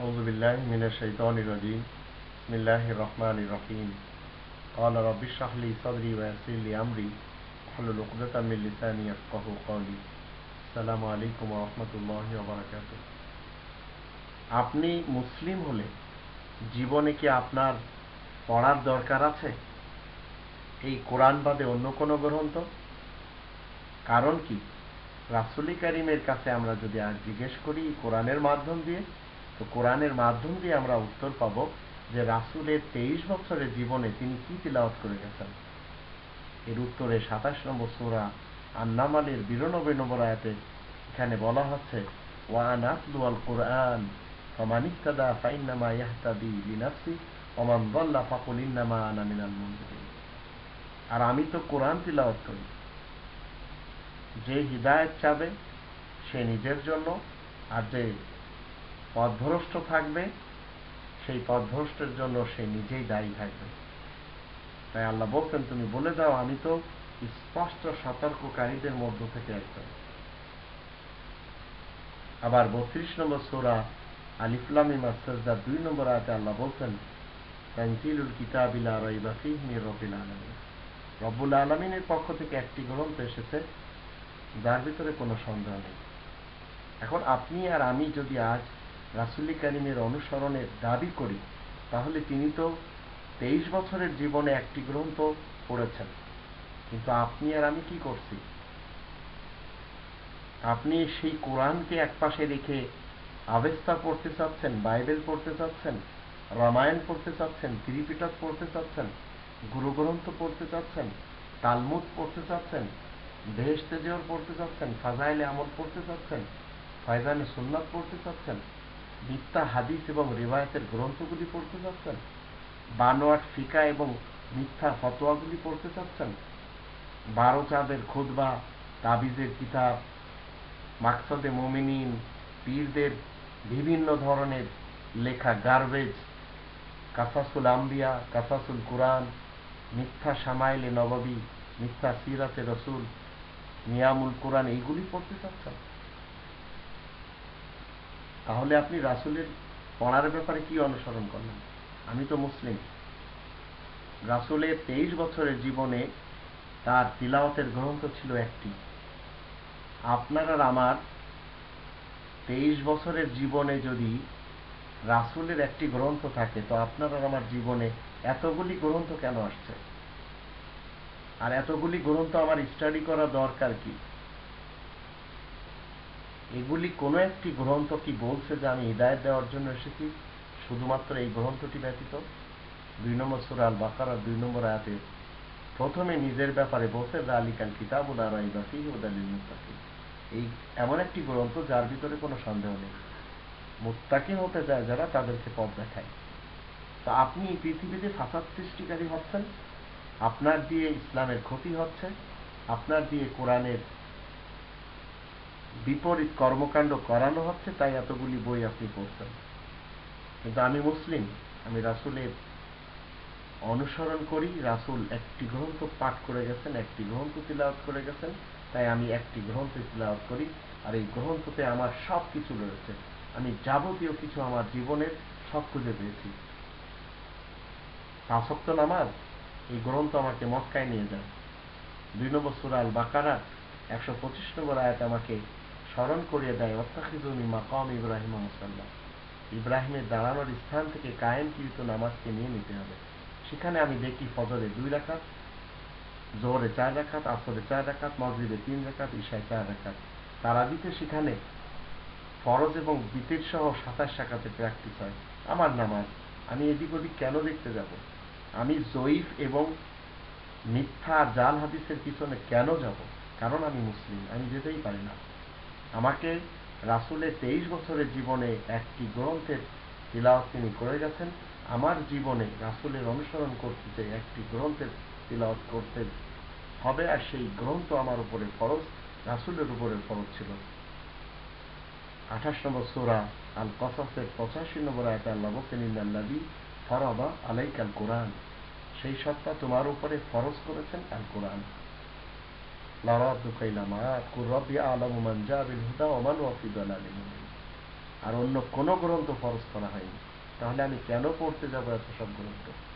أعوذ بالله من الشيطان الرجيم بسم الله الرحمن الرحيم قال رب اشرح لي صدري ويسر لي أمري واحلل عقدة من لساني يفقهوا قولي السلام عليكم ورحمة الله وبركاته আপনি মুসলিম হলে জীবনে কি আপনার পড়ার দরকার আছে এই কোরআন বাদে অন্য কোনো গ্রন্থ কারণ কি রাসুলি কারিমের কাছে আমরা যদি আজ জিজ্ঞেস করি কোরআনের মাধ্যম দিয়ে তো কোরআনের মাধ্যম দিয়ে আমরা উত্তর পাবো যে রাসুলের তেইশ বছরের জীবনে তিনি কি তিলাওয়াত করে গেছেন। এর উত্তরে সাতাশ নম্বর সোরা আন্নামালের বিরানব্বই নম্বর আয়াতে এখানে বলা হচ্ছে ওয়ান আসলু আল কোরআন ফমানিকাদা ফাইন্নামা ইয়াহতাদি লিনাফসি ওমান বল্লা ফাকুল ইন্নামা আনা মিনাল আর আমি তো কোরআন তিলাওয়াত করি। যে হৃদায়ত চাবে সে নিজের জন্য, আর যে পথভ্রষ্ট থাকবে, সেই পথভ্রষ্টের জন্য সে নিজেই দায়ী থাকবে। তাই আল্লাহ বলছেন, তুমি বলে দাও, আমি তো স্পষ্ট সতর্ককারীদের মধ্য থেকে একজন। আবার বত্রিশ নম্বর সোরা আলিফলামি মাসার দুই নম্বর আয়তে আল্লাহ তানজিলুল কিতাবিলা মির রবিল আলমিন। রব্বুল আলমিনের পক্ষ থেকে একটি গ্রন্থ এসেছে, যার ভিতরে কোনো সন্দেহ নেই। এখন আপনি আর আমি যদি আজ রাসুল্লি কারিমের অনুসরণের দাবি করি, তাহলে তিনি তো তেইশ বছরের জীবনে একটি গ্রন্থ পড়েছেন। কিন্তু আপনি আর আমি কি করছি? আপনি সেই কোরআনকে একপাশে রেখে আবেস্তা পড়তে চাচ্ছেন, বাইবেল পড়তে চাচ্ছেন, রামায়ণ পড়তে চাচ্ছেন, ত্রিপিটক পড়তে চাচ্ছেন, গুরুগ্রন্থ পড়তে চাচ্ছেন, তালমুদ পড়তে চাচ্ছেন বেহেস্তে জেওর পড়তে চাচ্ছেন, ফাজাইলে আমল পড়তে চাচ্ছেন, ফয়জানে সুন্নাত পড়তে চাচ্ছেন মিথ্যা হাদিস এবং রিবায়তের গ্রন্থগুলি পড়তে চাচ্ছেন? বানোয়াট, ফিকা এবং মিথ্যা ফতোয়াগুলি পড়তে চাচ্ছেন? বারো চাঁদের খুদবা তাবিজের কিতাব, মাকসদে মোমিনিন, পীরদের বিভিন্ন ধরনের লেখা গার্বেজ কাসাসুল আম্বিয়া, কাসাসুল কোরআন, মিথ্যা সামাইলে নববী, মিথ্যা সিরাতে রসুল, নিয়ামুল কোরআন, এইগুলি পড়তে চাচ্ছেন? তাহলে আপনি রাসুলের পড়ার ব্যাপারে কি অনুসরণ করলেন? আমি তো মুসলিম। রাসুলের তেইশ বছরের জীবনে তার তিলাওয়াতের গ্রন্থ ছিল একটি। আপনার আর আমার তেইশ বছরের জীবনে যদি রাসুলের একটি গ্রন্থ থাকে, তো আপনার আর আমার জীবনে এতগুলি গ্রন্থ কেন আসছে? আর এতগুলি গ্রন্থ আমার স্টাডি করা দরকার কি? এগুলি কোনো একটি গ্রন্থ কি বলছে যে আমি হৃদায়ত দেওয়ার জন্য এসেছি? শুধুমাত্র এই গ্রন্থটি ব্যতীত। দুই নম্বর সুরাল বাকার দুই নম্বর আয়াতে প্রথমে নিজের ব্যাপারে বলছে আলিকাল কিতাব উদারাই বাফি উদালিল মুস্তাকি এই এমন একটি গ্রন্থ যার ভিতরে কোনো সন্দেহ নেই। মুত্তাকি হতে যায় যারা, তাদেরকে পথ দেখায়। তো আপনি পৃথিবীতে ফাসাদ সৃষ্টিকারী হচ্ছেন? আপনার দিয়ে ইসলামের ক্ষতি হচ্ছে? আপনার দিয়ে কোরআনের বিপরীত কর্মকাণ্ড করানো হচ্ছে, তাই এতগুলি বই আপনি পড়ছেন। কিন্তু আমি মুসলিম, আমি রাসুলের অনুসরণ করি, রাসুল একটি গ্রন্থ পাঠ করে গেছেন, একটি গ্রন্থ তিলাওয়াত করে গেছেন, তাই আমি একটি গ্রন্থ তিলাওয়াত করি, আর এই গ্রন্থতে আমার সব কিছু রয়েছে। আমি যাবতীয় কিছু আমার জীবনের সব খুঁজে পেয়েছি। পাঁচক্ত নামাজ, এই গ্রন্থ আমাকে মক্কায় নিয়ে যায়। দুই নম্বর সুরাল বাকারা একশো পঁচিশ নম্বর আয়াত আমাকে স্মরণ করিয়ে দেয় অত্যাখিজমি মাকাম ইব্রাহিম মুসাল্লাহ। ইব্রাহিমের দাঁড়ানোর স্থান থেকে কায়েমকৃত নামাজকে নিয়ে নিতে হবে। সেখানে আমি দেখি ফজরে দুই রাখাত জোহরে চার রাখাত আসরে চার রাখাত মসজিদে তিন রাখাত ঈশায় চার রাখাত তারাবিতে সেখানে ফরজ এবং বিতের সহ সাতাশ শাখাতে প্র্যাকটিস হয়। আমার নামাজ, আমি এদিক ওদিক কেন দেখতে যাব? আমি জয়ীফ এবং মিথ্যা জাল হাদিসের পিছনে কেন যাব? কারণ আমি মুসলিম, আমি যেতেই পারি না। আমাকে রাসুলের তেইশ বছরের জীবনে একটি গ্রন্থের তিলাওয়াত তিনি করে গেছেন। আমার জীবনে রাসুলের অনুসরণ করতে চাই একটি গ্রন্থের তিলাওয়াত করতে হবে, আর সেই গ্রন্থ আমার উপরে ফরজ, রাসুলের উপরে ফরজ ছিল। আঠাশ নম্বর সোরা আল কসাসের পঁচাশি নম্বর আয়তা আল্লাহ ইল্লাল্লাদি ফরাবা আলাইকাল কোরআন। সেই সত্তা তোমার উপরে ফরজ করেছেন আল কোরআন আর অন্য কোনো গ্রন্থ ফরজ করা হয়নি। তাহলে আমি কেন পড়তে যাব এত সব গ্রন্থ?